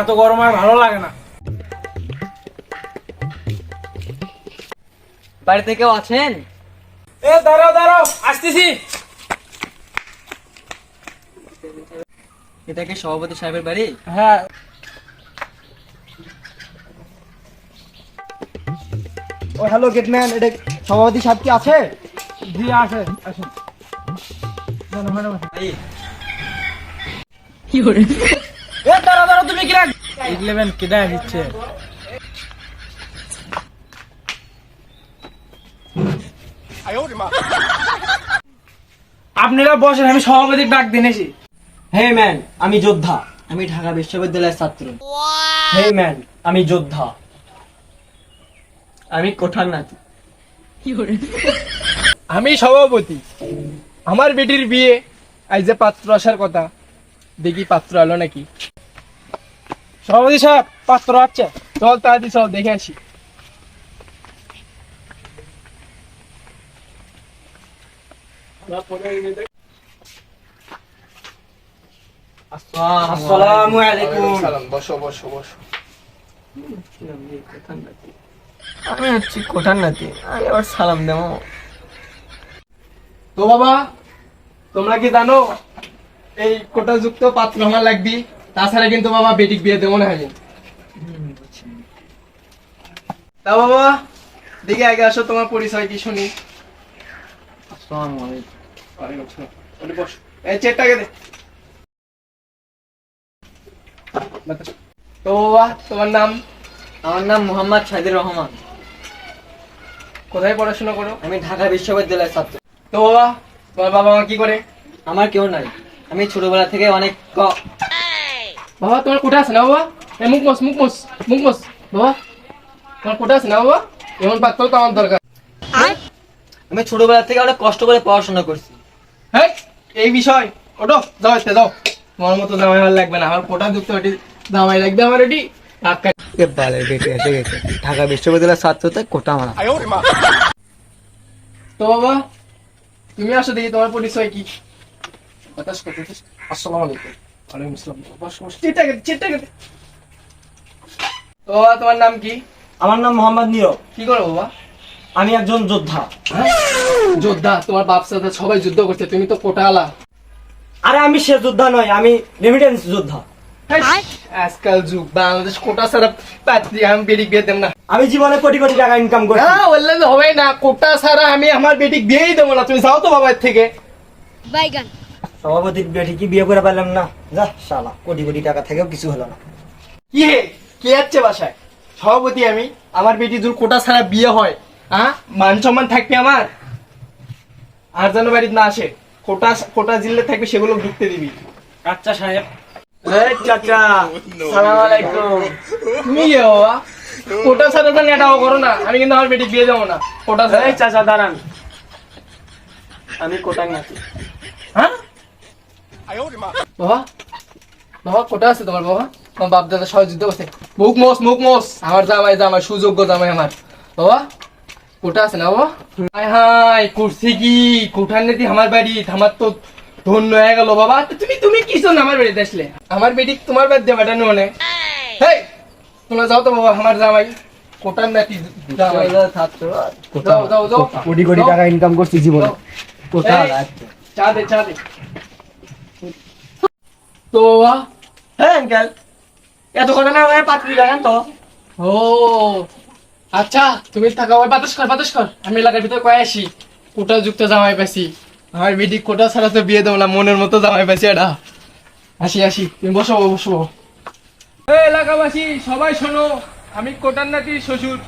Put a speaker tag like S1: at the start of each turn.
S1: এত গরমে ভালো লাগে না।
S2: বাড়িতে কেউ আছেন?
S1: এ দাঁড়াও দাঁড়াও আসতেছি।
S2: এটা কি সভাপতি সাহেবের বাড়ি?
S1: হ্যাঁ।
S3: ও হ্যালো গেটম্যান এটা সভাপতি সাহেব কি আছে?
S1: জি আছে আসুন জানো, জানো। এ দাঁড়াও দাঁড়াও তুমি কিরা ইলেভেন কেডা দিচ্ছে আপনারা বসেন আমি সভাপতি ডাক দিনেছি
S3: হে ম্যান আমি যোদ্ধা। আমি ঢাকা বিশ্ববিদ্যালয়ের ছাত্র। হে ম্যান আমি যোদ্ধা। আমি কোঠার নাতি।
S1: আমি সভাপতি। আমার বেটির বিয়ে আজ যে পাত্র আসার কথা দেখি পাত্র আলো নাকি? সভাপতি সাহেব পাত্র আসছে চল তাড়াতাড়ি চল দেখে আসি।
S3: আসসালামু আলাইকুম।
S1: বসো বসো বসো।
S2: আমি হচ্ছি কোঠার নাতি। আমি আবার সালাম দেবো।
S1: তো বাবা তোমরা কি জানো এই কোটাযুক্ত পাত্র আমার লাগবি? তাছাড়া কিন্তু বাবা বেটিক বিয়ে দেবো না আমি তা বাবা দেখে আগে আসো তোমার পরিচয় কি শুনি।
S2: আসসালামু আলাইকুম।
S1: ওয়ালাইকুম আসসালাম। বস। এই চেয়ারটাকে দে। তো বাবা তোমার নাম?
S2: আমার নাম মোহাম্মদ সাইদুর রহমান।
S1: কোথায় পড়াশোনা করো?
S2: আমি ঢাকা বিশ্ববিদ্যালয়ের ছাত্র।
S1: তো বাবা তোমার বাবা মা কি করে?
S2: আমার কেউ নাই। আমি ছোটবেলা থেকে অনেক
S1: বাবা তোমার কোটা আছে না বাবা? এই মুখ মস মুখ মস মুখ মস বাবা। তোমার কোটা আছে না বাবা? এমন পাত্র তো আমার দরকার।
S2: আমি ছোটবেলা থেকে অনেক কষ্ট করে পড়াশোনা করছি।
S1: হ্যাঁ এই বিষয়। ওটো যাও এতে যাও। তোমার মতো জামাই আমার লাগবে না। আমার কোটা যুক্ত এটি জামাই লাগবে আমার এটি।
S3: ঢাকা বিশ্ববিদ্যালয়ের ছাত্র তাই কোটা মারা
S1: তো বাবা তুমি আসো দেখি তোমার পরিচয় কি? আসসালামু আলাইকুম। ওয়ালাইকুম আসসালাম বস বস চিটটা কেটে চিটটা কেটে তো তোমার নাম কি?
S3: আমার নাম মোহাম্মদ নীরব।
S1: কি করো বাবা?
S3: আমি একজন যোদ্ধা।
S1: যোদ্ধা তোমার বাপ সাথে সবাই যুদ্ধ করছে তুমি তো কোটা আলা
S3: আরে আমি সে যোদ্ধা নয় আমি রেমিটেন্স যোদ্ধা।
S1: আজকাল যুগ বাংলাদেশ কোটা ছাড়া পাত্রী আমি বিয়ে দেব না।
S3: আমি জীবনে কোটি কোটি টাকা ইনকাম করি
S1: না বললে তো হবে না কোটা ছাড়া আমি আমার বেটিক বিয়েই দেবো না তুমি যাও তো বাবার থেকে।
S4: বাইগান।
S3: সভাপতির বেটি কি বিয়ে করে পারলাম না। যা শালা কোটি কোটি টাকা থেকেও কিছু হলো না।
S1: কি হে? কে যাচ্ছে বাসায়? সভাপতি আমি। আমার বেটি দূর কোটা ছাড়া বিয়ে হয় হ্যাঁ মান সম্মান থাকবে আমার? আর যেন বাড়িতে না আসে কোটা কোটা জিল্লে থাকবে সেগুলো ঢুকতে দিবি।
S3: আচ্ছা সাহেব। চাচা
S1: সালাম আলাইকুম তুমি কে বাবা? কোটা ছাড়া তো নেটাও করো না। আমি কিন্তু আমার বেটি বিয়ে দেবো না। কোটা ছাড়া।
S3: চাচা দাঁড়ান। আমি নাতি
S1: হ্যাঁ বাবা বাবা কোটা আছে তোমার বাবা? তোমার বাপ দাদা সবাই যুদ্ধ করছে। মুখ মোস মুখ মোস। আমার জামাই জামাই সুযোগ্য জামাই আমার। বাবা কোটা আছে না বাবা? হাই হাই করছি কি? কোঠার নীতি আমার বাড়ি। আমার তো ধন্য হয়ে গেল বাবা। তুমি তুমি কি শোন আমার বাড়িতে আসলে? আমার বেটি তোমার বাড়ি দিয়ে বেটানো মানে। হেই তোমরা যাও তো বাবা আমার জামাই। কোটার নাতি জামাই।
S2: ছাত্র
S1: যাও যাও যাও।
S3: কোটি কোটি টাকা ইনকাম করছি জীবনে।
S1: যাও। চা দে চা দে। তো বাবা?
S3: হ্যাঁ আঙ্কেল এত কথা না পাত্রী লাগান তো।
S1: ও আচ্ছা তুমি থাকা ওই বাতাস কর বাতাস কর। আমি এলাকার ভিতরে কয়ে আসি। কোটা যুক্ত জামাই পাইছি। আমার বেটি কোটা ছাড়া তো বিয়ে দেবো না মনের মতো জামাই পাইছি এটা। আসি আসি তুমি বসো বসো। এলাকাবাসী সবাই শোনো আমি কোটার নাতি শ্বশুর।